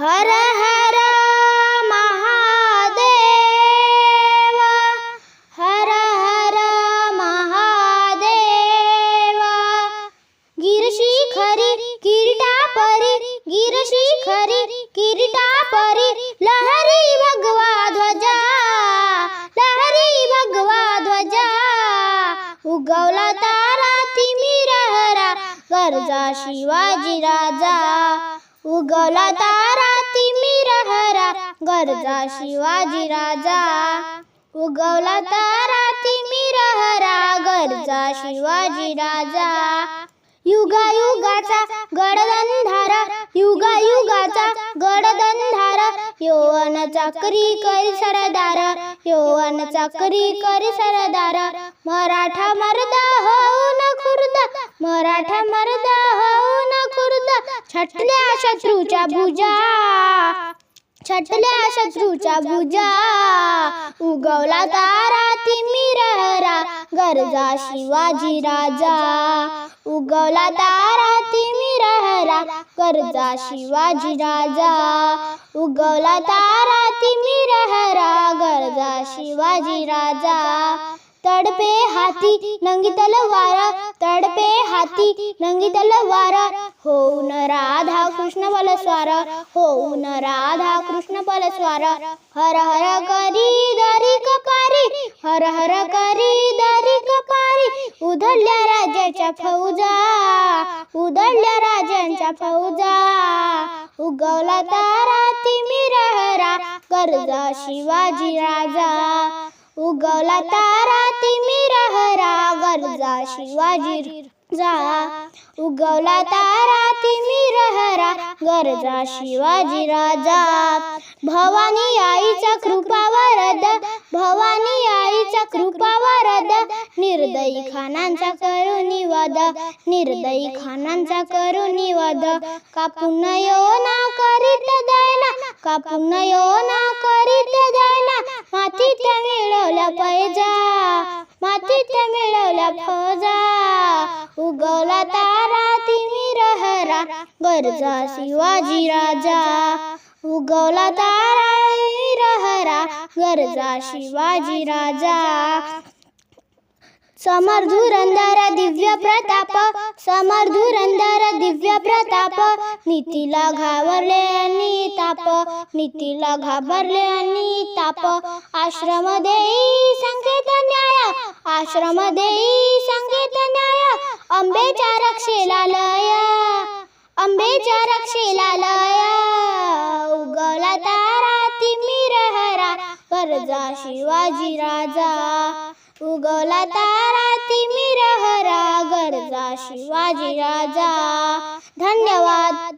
हर हर महादेव हर हर महादेव। गिर्षी खरीणी गिरटा परी लहरी भगवा ध्वजा लहरी भगवा ध्वजा। उगवला तारा तिमिरहरा गरजा शिवाजी राजा। उगवला तारा गरजा शिवाजी राजा. उगवला तारा तिमिरहरा गरजा शिवाजी राजा. युगा युगाचा गडदंधारा युगा युगाचा गडदंधारा यौवन चाकरी करी सरदार. यौवन चाकरी करी सरदार. मराठा मर्दा होऊन खुर्द. मराठा मर्दा होऊन खुर्द. छटल्या शत्रूच्या भुजा. छटल्या शत्रूच्या भुजा. उगवला तारा तिमिरहरा गरजा शिवाजी राजा. उगवला तारा तिमिरहरा गरजा शिवाजी राजा. उगवला तारा तिमिरहरा गरजा शिवाजी राजा. तडपे हाती नंगी तलवारा तडपे हाती नंगी हो होऊन राधा कृष्ण हो होऊन राधा कृष्ण बलस्वार हर हर करी दारी कपारी हर हर करी दारी कपारी. उधळल्या राजाच्या फौजा उधळल्या राजांच्या फौजा. उगवला तारा तिमिरहरा गरजा शिवाजी राजा. उगवला तारा गरजा शिवाजी जा उगवला तारा तिमिरहरा गरजा शिवाजी राजा. भवानी आईचा कृपा वरद भवानी आईचा कृपा वरद. निर्दयी खानांचा करुणी वद निर्दयी खानांचा करुणी वद कापून यो ना करीत दैना कापून यो ना करीत दैना त्या मिळवल्या पैजा मातीत मिळवल्या फौजा. उगवला तारा तिमिरहरा गरजा शिवाजी राजा. उगवला तारा तिमिरहरा गरजा शिवाजी राजा. समर धुरंदर दिव्य प्रताप. समर धुरंदर दिव्य प्रताप. नीतीला घाबरले आणि ताप. नीतीला घाबरले आणि ताप. आश्रम देई आश्रम देई संकेत न्याय अंबेच्या रक्षेला लय अंबेच्या रक्षेला लय. उगवला तारा तिमिरहरा कर्जा शिवाजी राजा. उगवला तारा तिमिरहरा गरजा शिवाजी राजा. धन्यवाद.